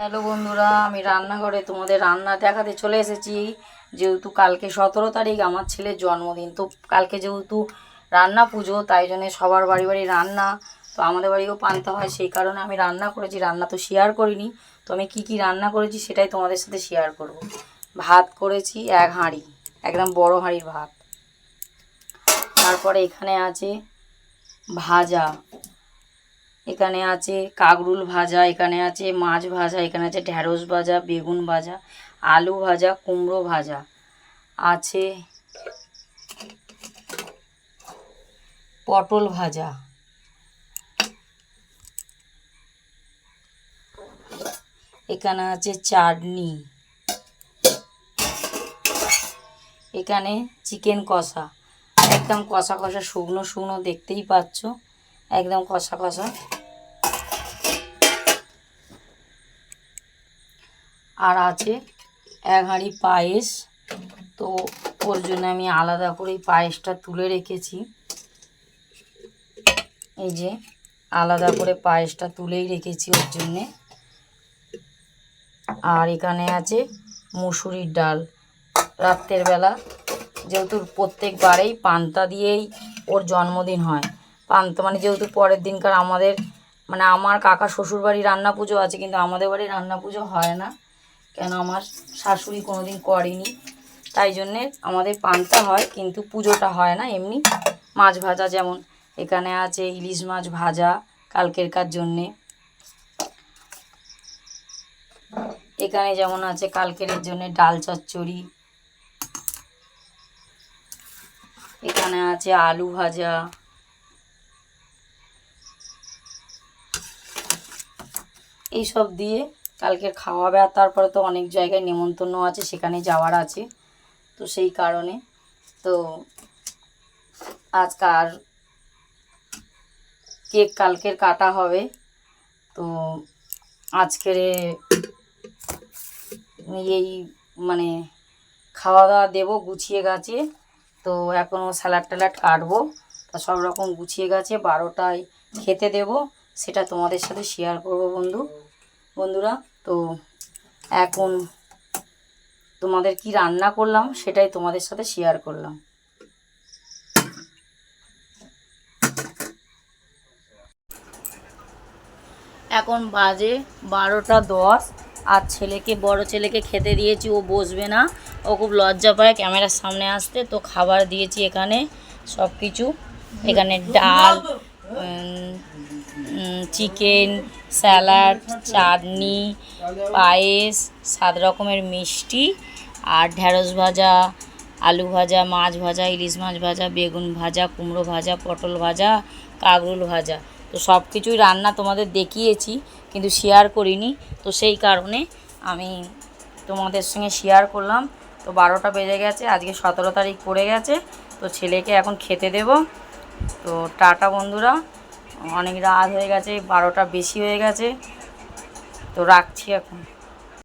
Hello বন্ধুরা, আমি রান্নাঘরে তোমাদের রান্না দেখাতে চলে এসেছি। যেহেতু কালকে সতেরো তারিখ, আমার ছেলের জন্মদিন। তো কালকে যেহেতু রান্না পুজো, তাই জন্য সবার বাড়ি বাড়ি রান্না। তো আমাদের বাড়িও পান্তা হয়, সেই কারণে আমি রান্না করেছি। রান্না তো শেয়ার করিনি। তো আমি কী কী রান্না করেছি সেটাই তোমাদের সাথে শেয়ার করব। ভাত করেছি এক হাঁড়ি, একদম বড় হাঁড়ির ভাত। তারপরে এখানে আছে ভাজা। এখানে আছে কাকরুল ভাজা, এখানে আছে মাছ ভাজা, এখানে আছে ঢ্যাঁড়স ভাজা, বেগুন ভাজা, আলু ভাজা, কুমড়ো ভাজা আছে পটল ভাজা। এখানে আছে চাটনি। এখানে চিকেন কষা। একদম কষা কষা, শুকনো শুকনো দেখতেই পাচ্ছ। একদম কষা কষা। আর আছে এক হাঁড়ি পায়েস। তো ওর জন্য আমি আলাদা করে পায়েসটা তুলে রেখেছি। এই যে আলাদা করে পায়েসটা তুলেই রেখেছি ওর জন্যে। আর এখানে আছে মুসুরির ডাল। রাত্রের বেলা যেহেতু প্রত্যেকবারেই পান্তা দিয়েই ওর জন্মদিন হয়। পান্তা মানে যেহেতু পরের দিনকার আমাদের মানে আমার কাকা শ্বশুর বাড়ি রান্না পুজো আছে, কিন্তু আমাদের বাড়ি রান্না পুজো হয় না। কেন আমার শাশুড়ি কোনো দিন করেনি? তাই জন্যে আমাদের পান্তা হয়, কিন্তু পুজোটা হয় না এমনি। মাছ ভাজা যেমন এখানে আছে ইলিশ মাছ ভাজা কালকেরকার জন্যে। এখানে যেমন আছে কালকের জন্য ডাল চচ্চড়ি। এখানে আছে আলু ভাজা। এইসব দিয়ে কালকে খাওয়াবে আর তারপরে তো অনেক জায়গায় নেমন্তন্ন আছে, সেখানে যাওয়ার আছে। তো সেই কারণে, তো আজকার কেক কালকের কাটা হবে। তো আজকের এই মানে খাওয়া দাওয়া দেবো, গুছিয়ে গাছিয়ে তো এখনও স্যালাড ট্যালাড কাটবো। তা সব রকম গুছিয়ে গেছে, বারোটায় খেতে দেবো। সেটা তোমাদের সাথে শেয়ার করব বন্ধু। বন্ধুরা, তো এখন তোমাদের কি রান্না করলাম সেটাই তোমাদের সাথে শেয়ার করলাম। এখন বাজে বারোটা দশ, আর ছেলেকে, বড় ছেলেকে খেতে দিয়েছি, ও বসবে না। ও খুব লজ্জা পায় ক্যামেরার সামনে আসতে, তো খাবার দিয়েছি এখানে সব কিছু এখানে ডাল চিকেন, স্যালাড, চাটনি, পায়েস, সাত রকমের মিষ্টি আর ঢ্যাঁড়স ভাজা, আলু ভাজা, মাছ ভাজা, ইলিশ মাছ ভাজা, বেগুন ভাজা, কুমড়ো ভাজা, পটল ভাজা কাগরুল ভাজা। তো সব কিছুই রান্না তোমাদের দেখিয়েছি, কিন্তু শেয়ার করিনি। তো সেই কারণে আমি তোমাদের সঙ্গে শেয়ার করলাম। তো বারোটা বেজে গেছে, আজকে সতেরো তারিখ পড়ে গেছে। তো ছেলেকে এখন খেতে দেব। তো টাটা বন্ধুরা। অনেক রাত হয়ে গেছে বারোটা বেশি হয়ে গেছে। তো রাখছি এখন।